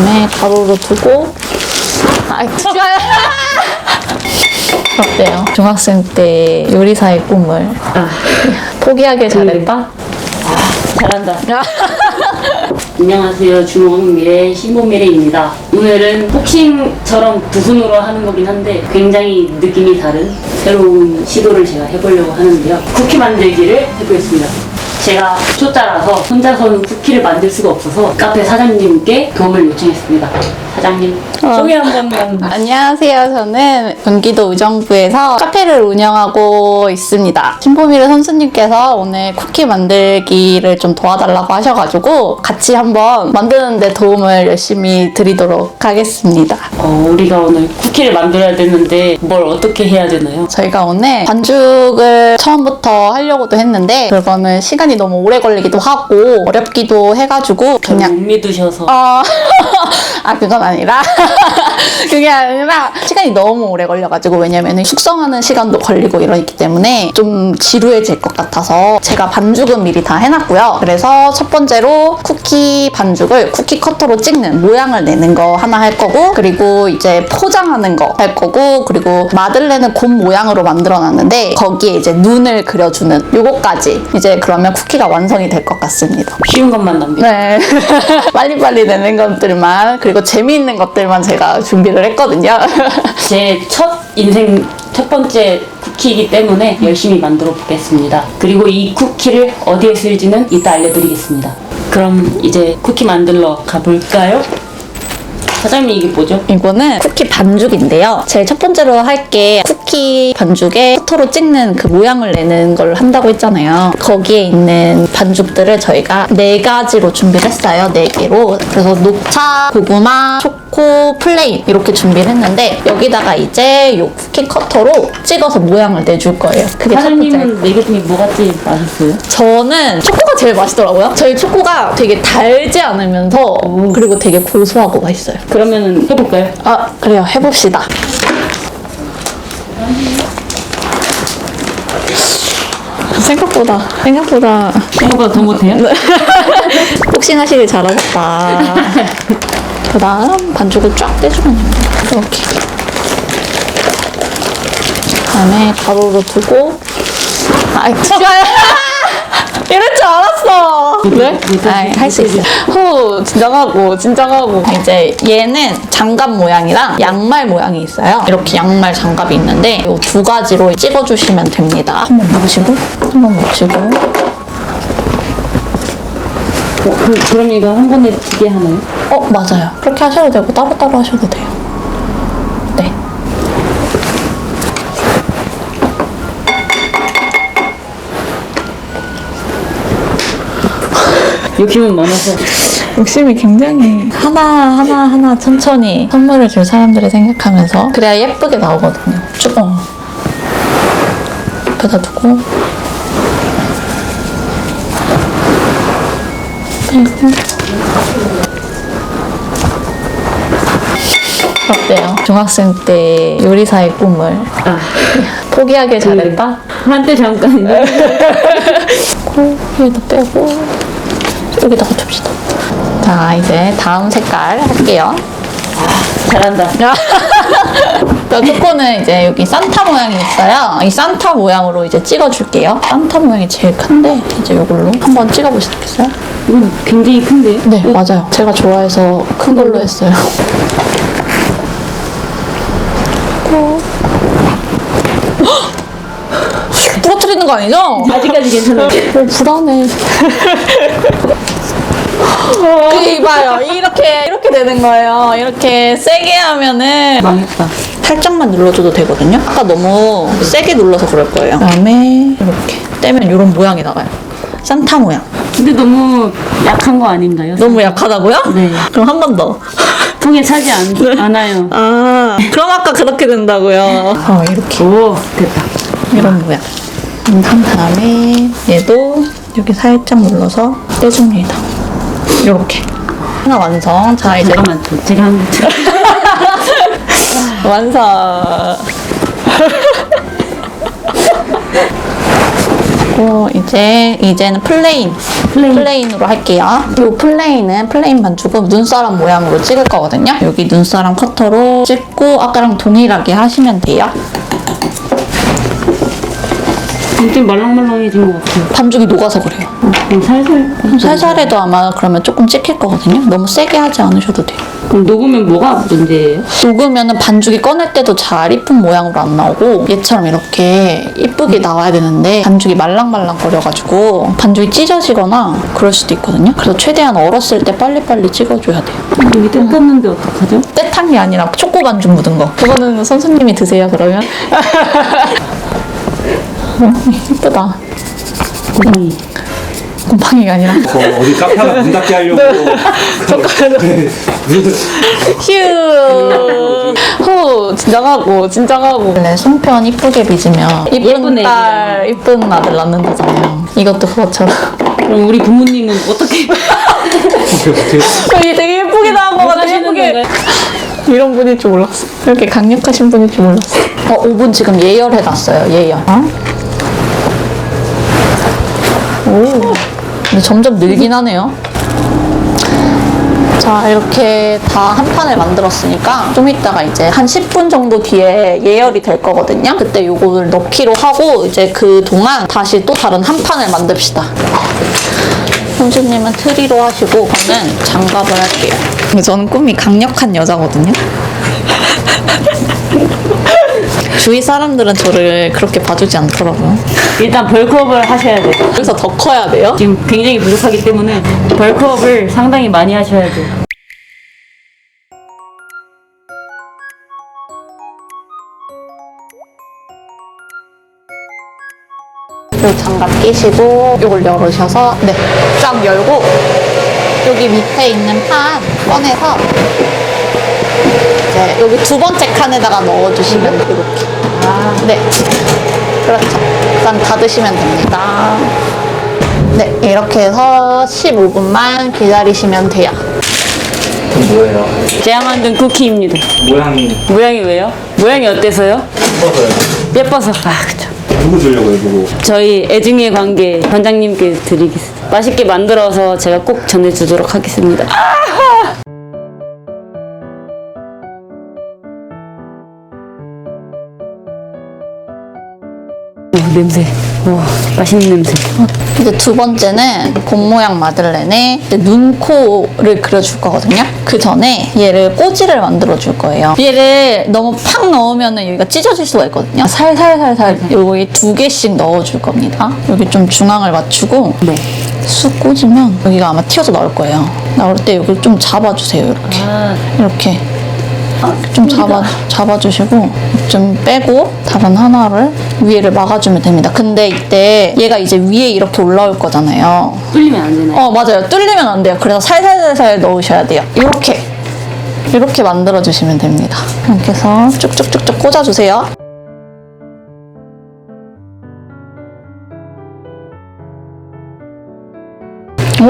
다음에 가로로 두고 아, 투자야. 어때요? 중학생 때 요리사의 꿈을 포기하길 잘했다? 잘한다. 안녕하세요. 중원미래 신보미래입니다. 오늘은 복싱처럼 두 손으로 하는 거긴 한데 굉장히 느낌이 다른 새로운 시도를 제가 해보려고 하는데요. 쿠키 만들기를 해보겠습니다. 제가 초짜라서 혼자서는 쿠키를 만들 수가 없어서 카페 사장님께 도움을 요청했습니다. 사장님 소개 한 번만. 안녕하세요. 저는 경기도 의정부에서 카페를 운영하고 있습니다. 신보미르 선수님께서 오늘 쿠키 만들기를 좀 도와달라고 하셔가지고 같이 한번 만드는데 도움을 열심히 드리도록 하겠습니다. 어, 우리가 오늘 쿠키를 만들어야 되는데 뭘 어떻게 해야 되나요? 저희가 오늘 반죽을 처음부터 하려고도 했는데 그거는 시간이 너무 오래 걸리기도 하고 어렵기도 해가지고 그냥 그냥 못 믿으셔서 어, 아, 그건 아니라. 그게 아니라, 시간이 너무 오래 걸려가지고, 왜냐면 숙성하는 시간도 걸리고 이러기 때문에 좀 지루해질 것 같아서, 제가 반죽은 미리 다 해놨고요. 그래서 첫 번째로 쿠키 반죽을 쿠키 커터로 찍는 모양을 내는 거 하나 할 거고, 그리고 이제 포장하는 거 할 거고, 그리고 마들렌은 곰 모양으로 만들어 놨는데, 거기에 이제 눈을 그려주는 요거까지 이제 그러면 쿠키가 완성이 될 것 같습니다. 쉬운 것만 남겨. 네. 빨리빨리 내는 것들만, 그리고 재미있는 것들만 제가 준비를 했거든요. 제 첫 인생 첫 번째 쿠키이기 때문에 열심히 만들어 보겠습니다. 그리고 이 쿠키를 어디에 쓸지는 이따 알려드리겠습니다. 그럼 이제 쿠키 만들러 가볼까요? 사장님 이게 뭐죠? 이거는 쿠키 반죽인데요. 제일 첫 번째로 할 게 쿠키 반죽에 커터로 찍는 그 모양을 내는 걸 한다고 했잖아요. 거기에 있는 반죽들을 저희가 네 가지로 준비를 했어요. 네 개로. 그래서 녹차, 고구마, 초코, 플레인 이렇게 준비를 했는데 여기다가 이제 요 쿠키 커터로 찍어서 모양을 내줄 거예요. 그게 첫 번째. 사장님은 네개 중에 뭐가 제일 맛있어요? 저는 초코가 제일 맛있더라고요. 저희 초코가 되게 달지 않으면서 그리고 되게 고소하고 맛있어요. 그러면은 해볼까요? 아, 그래요. 해봅시다. 생각보다, 생각보다 생각보다 더 못해요? 복싱하시길 잘하셨다. 그 다음 반죽을 쫙 떼주면 됩니다. 이렇게. 그 다음에 가로로 두고, 아이, 투자야! 이럴 줄 알았어! 네? 할수 있어. 후, 진정하고, 진정하고. 이제 얘는 장갑 모양이랑 양말 모양이 있어요. 이렇게 양말 장갑이 있는데, 이 두 가지로 찍어주시면 됩니다. 한번 보시고, 한번 보시고. 어, 그, 그럼 이거 한 번에 두 개 하나요? 어, 맞아요. 그렇게 하셔도 되고, 따로따로 하셔도 돼요. 욕심은 많아서. 욕심이 굉장히 하나 하나 하나 천천히 선물을 줄 사람들을 생각하면서 그래야 예쁘게 나오거든요. 조금 옆에다 두고. 그리고 어때요? 중학생 때 요리사의 꿈을? 아, 포기하길 잘했다? 한때 잠깐. 코 여기다 빼고 여기다가 줍시다. 자 이제 다음 색깔 할게요. 잘한다. 자, 초코는 이제 여기 산타 모양이 있어요. 이 산타 모양으로 이제 찍어줄게요. 산타 모양이 제일 큰데 이제 이걸로 한번 찍어보시겠어요? 이건 굉장히 큰데요? 네, 맞아요. 제가 좋아해서 큰 걸로 했어요. 거 아니죠? 아직까지 괜찮아요. 어, 불안해. 그 봐요. 이렇게 이렇게 되는 거예요. 이렇게 세게 하면은 망했다. 살짝만 눌러줘도 되거든요. 아까 너무 세게 눌러서 그럴 거예요. 그다음에 이렇게 떼면 이런 모양이 나와요. 산타 모양. 근데 너무 약한 거 아닌가요? 너무 약하다고요? 네. 그럼 한 번 더. 통에 차지 않, 않아요. 아, 그럼 아까 그렇게 된다고요. 어, 이렇게 오, 됐다. 이런 모양. 음, 한 다음에 얘도 여기 살짝 눌러서 떼줍니다. 이렇게. 하나 완성. 자, 이제 잠깐만, 한 완성. 그리고 이제 이제는 플레인 플레인. 으로 할게요. 이 플레인은 플레인 반죽은 눈사람 모양으로 찍을 거거든요. 여기 눈사람 커터로 찍고 아까랑 동일하게 하시면 돼요. 좀 말랑말랑해진 것 같아요. 반죽이 녹아서 그래요. 그럼 살살. 살살해도 아마 그러면 조금 찍힐 거거든요. 너무 세게 하지 않으셔도 돼요. 그럼 녹으면 뭐가 문제예요? 녹으면 반죽이 꺼낼 때도 잘 이쁜 모양으로 안 나오고 얘처럼 이렇게 이쁘게 나와야 되는데 반죽이 말랑말랑거려가지고 반죽이 찢어지거나 그럴 수도 있거든요. 그래서 최대한 얼었을 때 빨리빨리 찍어줘야 돼요. 여기 때 떴는데 어떡하죠? 게 아니라 초코 반죽 묻은 거. 그거는 선수님이 드세요 그러면. 어, 이쁘다. 곰팡이. 곰팡이가 아니라. 저 어디 카페가 문 닫게 하려고 휴. 후 진정하고 진정하고. 원래 손편 이쁘게 빚으면 이쁜 예쁜 딸 이쁜 아들 낳는다잖아요. 이것도 그것처럼. 그럼 우리 부모님은 어떻게 이게 되게 예쁘게 나온 거 같아 하시는 예쁘게. 건가요? 이런 분일 줄 몰랐어. 이렇게 강력하신 분일 줄 몰랐어. 어, 오븐 지금 예열해놨어요. 예열. 어? 오. 근데 점점 늘긴 하네요. 자, 이렇게 다 한 판을 만들었으니까 좀 이따가 이제 한 10분 정도 뒤에 예열이 될 거거든요. 그때 요거를 넣기로 하고 이제 그 동안 다시 또 다른 한 판을 만듭시다. 형수님은 트리로 하시고 저는 장갑을 할게요. 저는 꿈이 강력한 여자거든요. 주위 사람들은 저를 그렇게 봐주지 않더라고요. 일단 벌크업을 하셔야 돼요. 그래서 더 커야 돼요. 지금 굉장히 부족하기 때문에 벌크업을 상당히 많이 하셔야 돼요. 요 장갑 끼시고 요걸 열으셔서 네, 쫙 열고 여기 밑에 있는 판 꺼내서 이제 여기 두 번째 칸에다가 넣어주시면 이렇게 네 그렇죠 일단 닫으시면 됩니다 네 이렇게 해서 15분만 기다리시면 돼요 뭐예요? 제가 만든 쿠키입니다. 모양이 모양이 왜요? 모양이 어때서요? 예뻐서요 예뻐서. 아, 그죠. 누구 주려고요 누구? 저희 애증의 관계 관장님께 드리겠습니다. 맛있게 만들어서 제가 꼭 전해주도록 하겠습니다. 오, 냄새. 와, 맛있는 냄새. 이제 두 번째는 곰 모양 마들렌에 이제 눈, 코를 그려줄 거거든요. 그 전에 얘를 꼬지를 만들어 줄 거예요. 얘를 너무 팍 넣으면 여기가 찢어질 수가 있거든요. 살살살살 요거에 두 개씩 넣어 줄 겁니다. 여기 좀 중앙을 맞추고 네. 쑥 꽂으면 여기가 아마 튀어서 나올 거예요. 나올 때 여기 좀 잡아주세요. 이렇게. 아, 이렇게 좀 잡아, 잡아주시고 좀 빼고 다른 하나를 위에를 막아주면 됩니다. 근데 이때 얘가 이제 위에 이렇게 올라올 거잖아요. 뚫리면 안 되나요? 어 맞아요. 뚫리면 안 돼요. 그래서 살살살살 넣으셔야 돼요. 이렇게 이렇게 만들어 주시면 됩니다. 이렇게 해서 쭉쭉쭉쭉 꽂아주세요.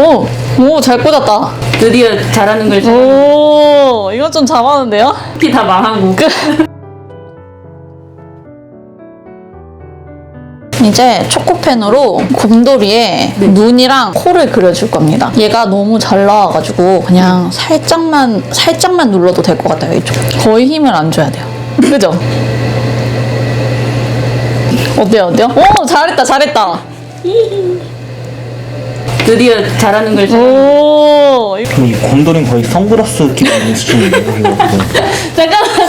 오, 오, 잘 꽂았다. 드디어 잘하는 걸 오, 이건 좀 잘하는데요? 쿠키 다 망하고. 이제 초코펜으로 곰돌이에 눈이랑 코를 그려줄 겁니다. 얘가 너무 잘 나와가지고 그냥 살짝만 살짝만 눌러도 될 것 같아요. 이쪽 거의 힘을 안 줘야 돼요. 그죠? 어때요, 어때요? 오, 잘했다, 잘했다. 드디어 잘하는 걸 오, 이거- 그럼 이 곰돌이는 거의 선글라스 기분이 수준인데 이거 잠깐만.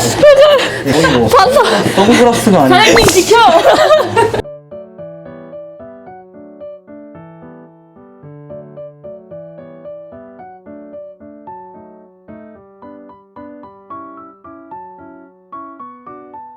거의 뭐 선글라스가 아니고 사장님 지켜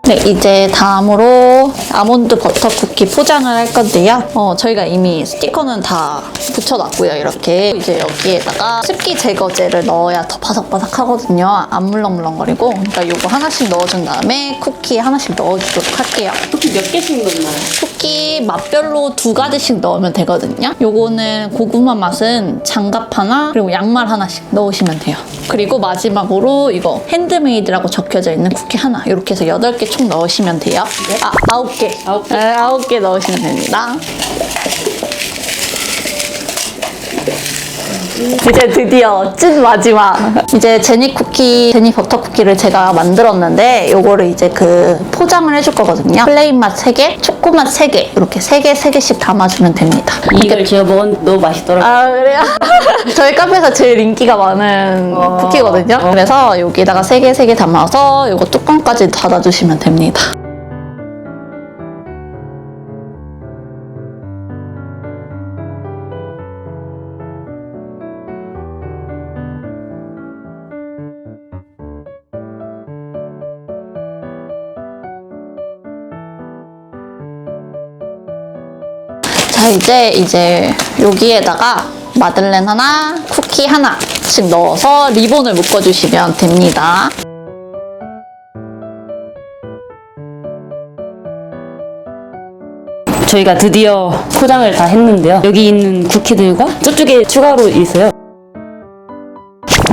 네, 이제 다음으로 아몬드 버터 쿠키 포장을 할 건데요. 어, 저희가 이미 스티커는 다 붙여놨고요, 이렇게. 이제 여기에다가 습기 제거제를 넣어야 더 바삭바삭 하거든요. 안 물렁물렁거리고. 그러니까 요거 하나씩 넣어준 다음에 쿠키 하나씩 넣어주도록 할게요. 쿠키 몇 개씩 넣나요? 쿠키 쿠키 맛별로 두 가지씩 넣으면 되거든요. 요거는 고구마 맛은 장갑 하나 그리고 양말 하나씩 넣으시면 돼요. 그리고 마지막으로 이거 핸드메이드라고 적혀져 있는 쿠키 하나 이렇게 해서 여덟 개총 넣으시면 돼요. 아 아홉 개. 아홉 개. 네, 아홉 개 넣으시면 됩니다. 이제 드디어 찐 마지막 이제 제니 쿠키 제니 버터 쿠키를 제가 만들었는데 요거를 이제 그 포장을 해줄 거거든요 플레인 맛 3개 초코 맛 3개 이렇게 3개 3개씩 담아주면 됩니다 이걸 제가 먹었는데 너무 맛있더라고요. 아 그래요? 저희 카페에서 제일 인기가 많은 어. 쿠키거든요 그래서 여기다가 3개 3개 담아서 요거 뚜껑까지 닫아주시면 됩니다 이제 이제 여기에다가 마들렌 하나, 쿠키 하나씩 넣어서 리본을 묶어주시면 됩니다. 저희가 드디어 포장을 다 했는데요. 여기 있는 쿠키들과 저쪽에 추가로 있어요.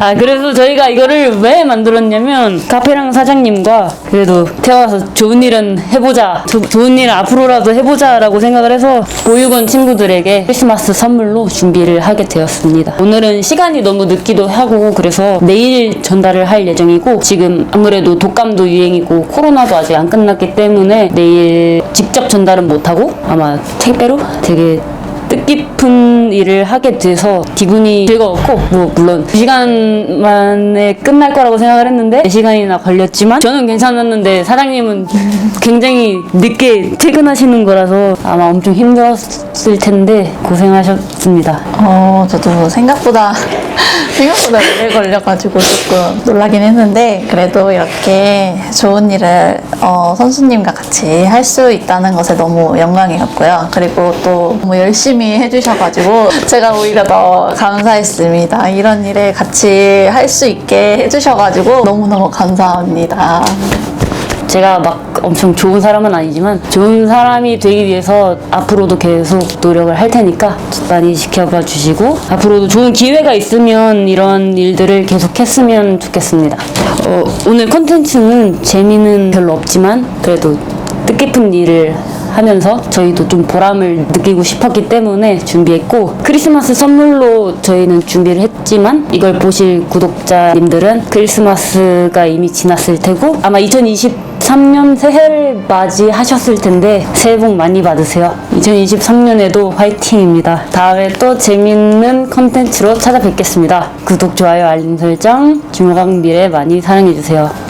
아 그래서 저희가 이거를 왜 만들었냐면 카페랑 사장님과 그래도 태어나서 좋은 일은 해보자 조- 좋은 일은 앞으로라도 해보자 라고 생각을 해서 보육원 친구들에게 크리스마스 선물로 준비를 하게 되었습니다. 오늘은 시간이 너무 늦기도 하고 그래서 내일 전달을 할 예정이고 지금 아무래도 독감도 유행이고 코로나도 아직 안 끝났기 때문에 내일 직접 전달은 못하고 아마 택배로 되게 뜻깊은 일을 하게 돼서 기분이 즐거웠고 뭐 물론 2시간 만에 끝날 거라고 생각을 했는데 4시간이나 걸렸지만 저는 괜찮았는데 사장님은 굉장히 늦게 퇴근하시는 거라서 아마 엄청 힘들었을 텐데 고생하셨습니다. 어, 저도 생각보다 생각보다 오래 걸려가지고 조금 놀라긴 했는데 그래도 이렇게 좋은 일을 어, 선수님과 같이 할 수 있다는 것에 너무 영광이었고요. 그리고 또 너무 열심히 해주셔가지고 제가 오히려 더 감사했습니다. 이런 일에 같이 할 수 있게 해주셔가지고 너무너무 감사합니다. 제가 막 엄청 좋은 사람은 아니지만 좋은 사람이 되기 위해서 앞으로도 계속 노력을 할 테니까 많이 지켜봐 주시고 앞으로도 좋은 기회가 있으면 이런 일들을 계속 했으면 좋겠습니다. 어, 오늘 컨텐츠는 재미는 별로 없지만 그래도 뜻깊은 일을 하면서 저희도 좀 보람을 느끼고 싶었기 때문에 준비했고 크리스마스 선물로 저희는 준비를 했지만 이걸 보실 구독자님들은 크리스마스가 이미 지났을 테고 아마 2023년 새해를 맞이하셨을 텐데 새해 복 많이 받으세요. 2023년에도 화이팅입니다. 다음에 또 재밌는 컨텐츠로 찾아뵙겠습니다. 구독, 좋아요, 알림 설정, 주무강 미래 많이 사랑해주세요.